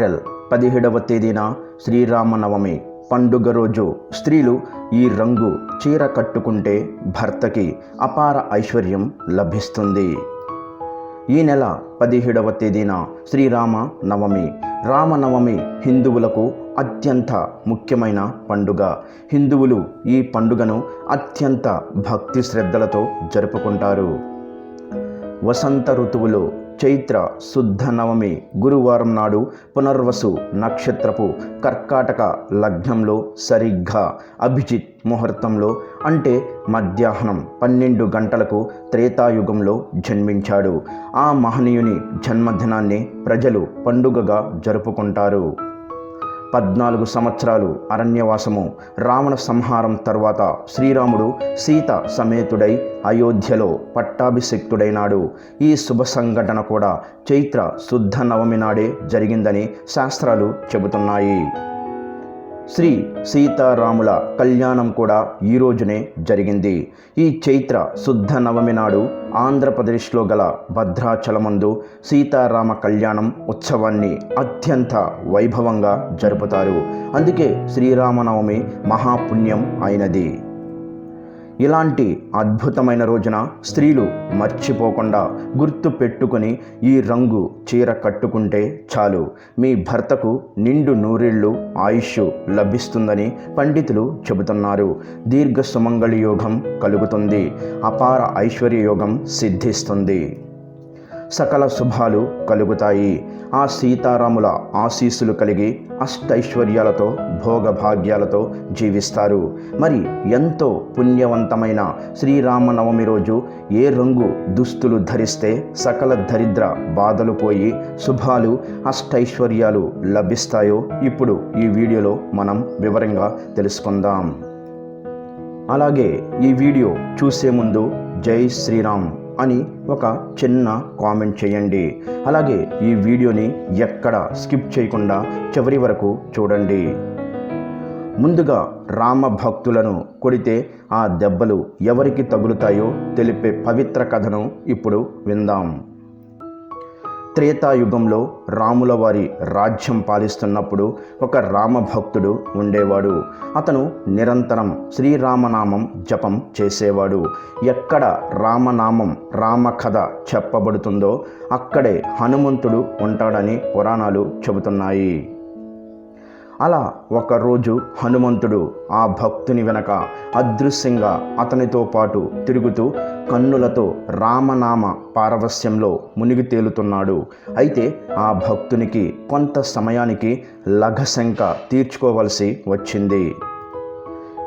April పదిహేడవ తేదీన శ్రీరామనవమి పండుగ రోజు స్త్రీలు ఈ రంగు చీర కట్టుకుంటే భర్తకి అపార ఐశ్వర్యం లభిస్తుంది. ఈ నెల పదిహేడవ తేదీన శ్రీరామ నవమి రామనవమి హిందువులకు అత్యంత ముఖ్యమైన పండుగ. హిందువులు ఈ పండుగను అత్యంత భక్తి శ్రద్ధలతో జరుపుకుంటారు. వసంత ఋతువులో చైత్ర శుద్ధ నవమి గురువారం నాడు పునర్వసు నక్షత్రపు కర్కాటక లగ్నంలో సరిగ్గా అభిజిత్ ముహూర్తంలో అంటే మధ్యాహ్నం పన్నెండు గంటలకు త్రేతాయుగంలో జన్మించాడు. ఆ మహనీయుని జన్మదినాన్ని ప్రజలు పండుగగా జరుపుకుంటారు. పద్నాలుగు సంవత్సరాలు అరణ్యవాసము రావణ సంహారం తర్వాత శ్రీరాముడు సీత సమేతుడై అయోధ్యలో పట్టాభిషిక్తుడైనాడు. ఈ శుభ సంఘటన కూడా చైత్ర శుద్ధ నవమి నాడే జరిగిందని శాస్త్రాలు చెబుతున్నాయి. శ్రీ సీతారాముల కళ్యాణం కూడా ఈ రోజునే జరిగింది. ఈ చైత్ర శుద్ధ నవమి నాడు ఆంధ్రప్రదేశ్లో గల భద్రాచలమందు సీతారామ కళ్యాణం ఉత్సవాన్ని అత్యంత వైభవంగా జరుపుతారు. అందుకే శ్రీరామనవమి మహాపుణ్యం అయినది. ఇలాంటి అద్భుతమైన రోజున స్త్రీలు మర్చిపోకుండా గుర్తు పెట్టుకొని ఈ రంగు చీర కట్టుకుంటే చాలు. మీ భర్తకు నిండు నూరేళ్ళు ఆయుష్ లభిస్తుందని పండితులు చెబుతున్నారు. దీర్ఘ సుమంగళి యోగం కలుగుతుంది. అపార ఐశ్వర్య యోగం సిద్ధిస్తుంది. సకల శుభాలు కలుగుతాయి. ఆ సీతారాముల ఆశీస్సులు కలిగి అష్టైశ్వర్యాలతో భోగభాగ్యాలతో జీవిస్తారు. మరి ఎంతో పుణ్యవంతమైన శ్రీరామనవమి రోజు ఏ రంగు దుస్తులు ధరిస్తే సకల దరిద్ర బాధలు పోయి శుభాలు అష్టైశ్వర్యాలు లభిస్తాయో ఇప్పుడు ఈ వీడియోలో మనం వివరంగా తెలుసుకుందాం. అలాగే ఈ వీడియో చూసే ముందు జై శ్రీరామ్. అని ఒక చిన్న కామెంట్ చేయండి. అలాగే ఈ వీడియోని ఎక్కడ స్కిప్ చేయకుండా చివరి వరకు చూడండి. ముందుగా రామ భక్తులను కొడితే ఆ దెబ్బలు ఎవరికి తగులుతాయో తెలిపే పవిత్ర కథను ఇప్పుడు విందాం. త్రేతాయుగంలో రాముల వారి రాజ్యం పాలిస్తున్నప్పుడు ఒక రామభక్తుడు ఉండేవాడు. అతను నిరంతరం శ్రీరామనామం జపం చేసేవాడు. ఎక్కడ రామనామం రామకథ చెప్పబడుతుందో అక్కడే హనుమంతుడు ఉంటాడని పురాణాలు చెబుతున్నాయి. అలా ఒకరోజు హనుమంతుడు ఆ భక్తుని వెనక అదృశ్యంగా అతనితో పాటు తిరుగుతూ కన్నులతో రామనామ పారవస్యంలో మునిగి తేలుతున్నాడు అయితే ఆ భక్తునికి కొంత సమయానికి లఘశంక తీర్చుకోవలసి వచ్చింది.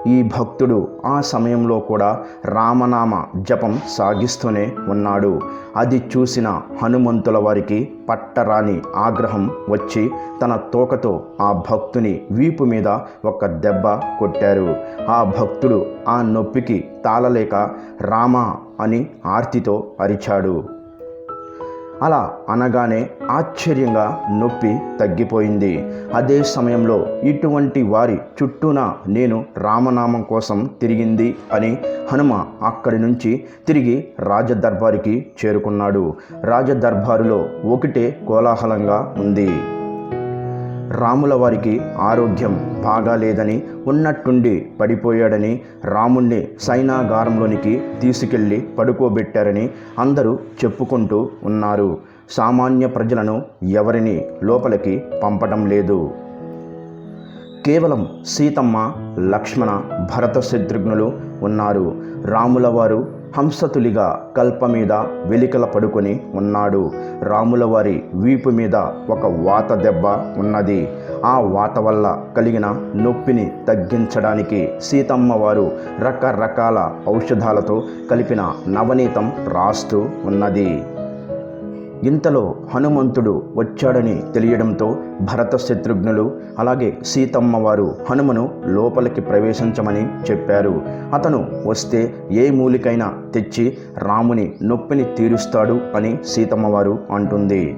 ఈ భక్తుడు ఆ సమయంలో కూడా రామనామ జపం సాగిస్తూనే ఉన్నాడు. అది చూసిన హనుమంతుల వారికి పట్టరాని ఆగ్రహం వచ్చి తన తోకతో ఆ భక్తుని వీపు మీద ఒక దెబ్బ కొట్టారు. ఆ భక్తుడు ఆ నొప్పికి తాళలేక రామ అని ఆర్తితో అరిచాడు. అలా అనగానే ఆశ్చర్యంగా నొప్పి తగ్గిపోయింది. అదే సమయంలో ఇటువంటి వారి చుట్టూన నేను రామనామం కోసం తిరిగింది అని హనుమ అక్కడి నుంచి తిరిగి రాజదర్బారికి చేరుకున్నాడు. రాజదర్బారులో ఒకటే కోలాహలంగా ఉంది. రాముల వారికి ఆరోగ్యం బాగాలేదని ఉన్నట్టుండి పడిపోయాడని రాముణ్ణి సైనాగారంలోనికి తీసుకెళ్ళి పడుకోబెట్టారని అందరూ చెప్పుకుంటూ ఉన్నారు. సామాన్య ప్రజలను ఎవరిని లోపలికి పంపటం లేదు. కేవలం సీతమ్మ లక్ష్మణ భరత శత్రుఘ్నులు ఉన్నారు. రాముల వారు హంసతులిగా కల్ప మీద వెలికల పడుకొని ఉన్నాడు. రాములవారి వీపు మీద ఒక వాత దెబ్బ ఉన్నది. ఆ వాత వల్ల కలిగిన నొప్పిని తగ్గించడానికి సీతమ్మ వారు రకరకాల ఔషధాలతో కలిపిన నవనీతం రాస్తూ ఉన్నది. ఇంతలో హనుమంతుడు వచ్చాడని తెలియడంతో భరత శత్రుఘ్నులు అలాగే సీతమ్మ వారు హనుమను లోపలికి ప్రవేశించమని చెప్పారు. అతను వస్తే ఏ మూలికైనా తెచ్చి రాముని నొప్పిని తీరుస్తాడు అని సీతమ్మ వారు అంటుంది.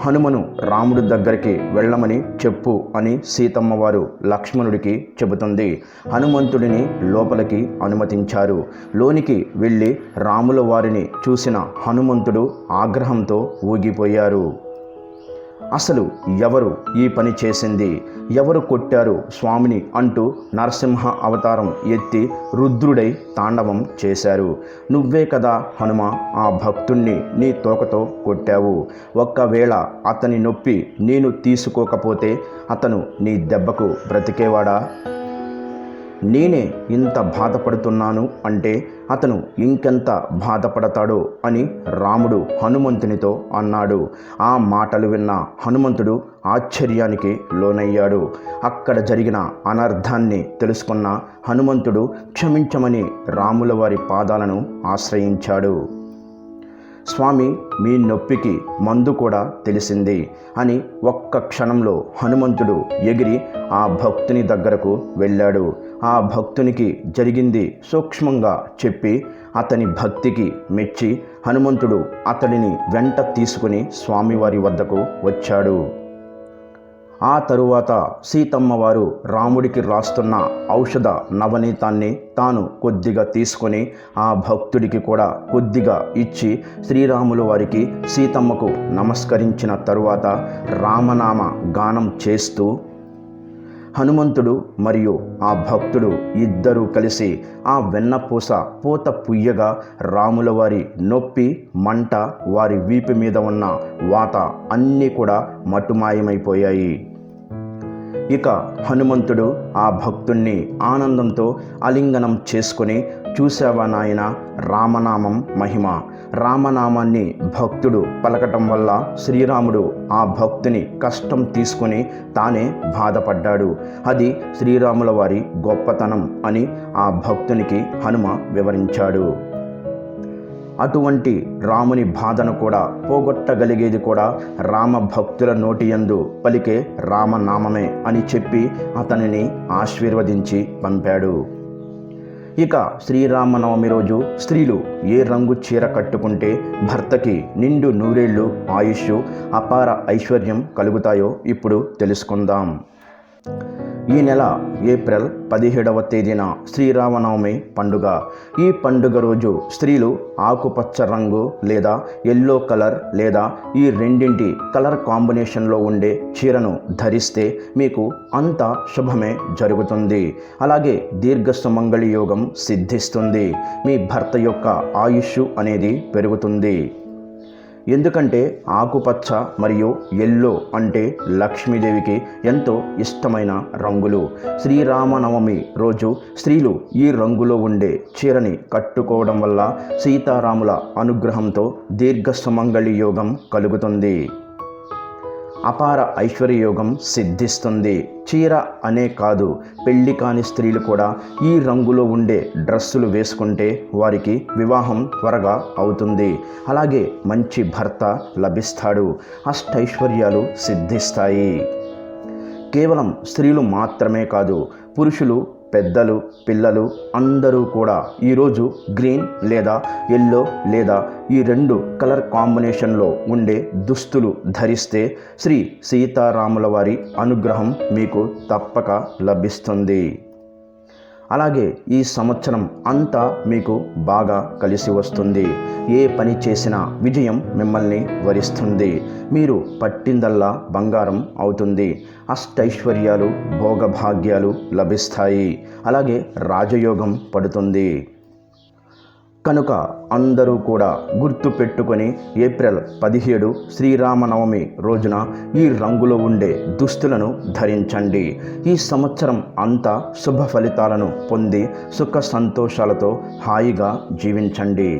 హనుమను రాముడి దగ్గరికి వెళ్ళమని చెప్పు అని సీతమ్మ వారు లక్ష్మణుడికి చెబుతుంది. హనుమంతుడిని లోపలికి అనుమతించారు. లోనికి వెళ్ళి రాముల వారిని చూసిన హనుమంతుడు ఆగ్రహంతో ఊగిపోయారు. అసలు ఎవరు ఈ పని చేసింది? ఎవరు కొట్టారు స్వామిని అంటూ నరసింహ అవతారం ఎత్తి రుద్రుడై తాండవం చేశారు. నువ్వే కదా హనుమ ఆ భక్తుణ్ణి నీ తోకతో కొట్టావు. ఒక్కవేళ అతని నొప్పి నేను తీసుకోకపోతే అతను నీ దెబ్బకు బ్రతికేవాడా? నేనే ఇంత బాధపడుతున్నాను అంటే అతను ఇంకెంత బాధపడతాడో అని రాముడు హనుమంతునితో అన్నాడు. ఆ మాటలు విన్న హనుమంతుడు ఆశ్చర్యానికి లోనయ్యాడు. అక్కడ జరిగిన అనర్థాన్ని తెలుసుకున్న హనుమంతుడు క్షమించమని రాముల వారి పాదాలను ఆశ్రయించాడు. స్వామి మీ నొప్పికి మందు కూడా తెలిసింది అని ఒక్క క్షణంలో హనుమంతుడు ఎగిరి ఆ భక్తుని దగ్గరకు వెళ్ళాడు. ఆ భక్తునికి జరిగింది సూక్ష్మంగా చెప్పి అతని భక్తికి మెచ్చి హనుమంతుడు అతడిని వెంట తీసుకుని స్వామివారి వద్దకు వచ్చాడు. ఆ తరువాత సీతమ్మ వారు రాముడికి రాస్తున్న ఔషధ నవనీతాన్ని తాను కొద్దిగా తీసుకొని ఆ భక్తుడికి కూడా కొద్దిగా ఇచ్చి శ్రీరాములు వారికి సీతమ్మకు నమస్కరించిన తరువాత రామనామ గానం చేస్తూ హనుమంతుడు మరియు ఆ భక్తుడు ఇద్దరూ కలిసి ఆ వెన్నపూస పూత పుయ్యగా రాముల వారి నొప్పి మంట వారి వీపు మీద ఉన్న వాత అన్నీ కూడా మటుమాయమైపోయాయి. ఇక హనుమంతుడు ఆ భక్తుణ్ణి ఆనందంతో ఆలింగనం చేసుకుని చూసావా నాయన? రామనామం మహిమ. రామనామాన్ని భక్తుడు పలకటం వల్ల శ్రీరాముడు ఆ భక్తుని కష్టం తీసుకుని తానే బాధపడ్డాడు. అది శ్రీరాముల వారి గొప్పతనం అని ఆ భక్తునికి హనుమ వివరించాడు. అటువంటి రాముని బాధను కూడా పోగొట్టగలిగేది కూడా రామ భక్తుల నోటియందు పలికే రామనామమే అని చెప్పి అతనిని ఆశీర్వదించి పంపాడు. ఇక శ్రీరామనవమి రోజు స్త్రీలు ఏ రంగు చీర కట్టుకుంటే భర్తకి నిండు నూరేళ్ళు ఆయుష్ అపార ఐశ్వర్యం కలుగుతాయో ఇప్పుడు తెలుసుకుందాం. ఈ నెల ఏప్రిల్ పదిహేడవ తేదీన శ్రీరామనవమి పండుగ. ఈ పండుగ రోజు స్త్రీలు ఆకుపచ్చ రంగు లేదా ఎల్లో కలర్ లేదా ఈ రెండింటి కలర్ కాంబినేషన్లో ఉండే చీరను ధరిస్తే మీకు అంత శుభమే జరుగుతుంది. అలాగే దీర్ఘ సుమంగళి యోగం సిద్ధిస్తుంది. మీ భర్త యొక్క ఆయుష్ అనేది పెరుగుతుంది. ఎందుకంటే ఆకుపచ్చ మరియు ఎల్లో అంటే లక్ష్మీదేవికి ఎంతో ఇష్టమైన రంగులు. శ్రీరామనవమి రోజు స్త్రీలు ఈ రంగులో ఉండే చీరని కట్టుకోవడం వల్ల సీతారాముల అనుగ్రహంతో దీర్ఘ సుమంగళి యోగం కలుగుతుంది. అపార ఐశ్వర్యయోగం సిద్ధిస్తుంది. చీర అనే కాదు పెళ్ళి కాని స్త్రీలు కూడా ఈ రంగులో ఉండే డ్రెస్సులు వేసుకుంటే వారికి వివాహం త్వరగా అవుతుంది. అలాగే మంచి భర్త లభిస్తాడు. అష్టైశ్వర్యాలు సిద్ధిస్తాయి. కేవలం స్త్రీలు మాత్రమే కాదు పురుషులు పెద్దలు పిల్లలు అందరూ కూడా ఈరోజు గ్రీన్ లేదా ఎల్లో లేదా ఈ రెండు కలర్ కాంబినేషన్లో ఉండే దుస్తులు ధరిస్తే శ్రీ సీతారాముల వారి అనుగ్రహం మీకు తప్పక లభిస్తుంది. అలాగే ఈ సంవత్సరం అంతా మీకు బాగా కలిసి వస్తుంది. ఏ పని చేసినా విజయం మిమ్మల్ని వరిస్తుంది. మీరు పట్టిందల్లా బంగారం అవుతుంది. అష్టైశ్వర్యాలు భోగభాగ్యాలు లభిస్తాయి. అలాగే రాజయోగం పడుతుంది. కనుక అందరూ కూడా గుర్తు పెట్టుకొని ఏప్రిల్ పదిహేడు శ్రీరామనవమి రోజున ఈ రంగులో ఉండే దుస్తులను ధరించండి. ఈ సంవత్సరం అంతా శుభ ఫలితాలను పొంది సుఖ సంతోషాలతో హాయిగా జీవించండి.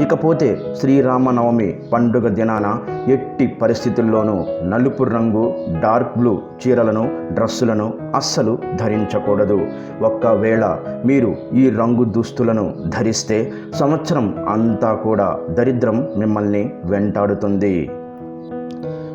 ఇకపోతే శ్రీరామనవమి పండుగ దినాన ఎట్టి పరిస్థితుల్లోనూ నలుపు రంగు డార్క్ బ్లూ చీరలను డ్రస్సులను అస్సలు ధరించకూడదు. ఒక్కవేళ మీరు ఈ రంగు దుస్తులను ధరిస్తే సంవత్సరం అంతా కూడా దరిద్రం మిమ్మల్ని వెంటాడుతుంది.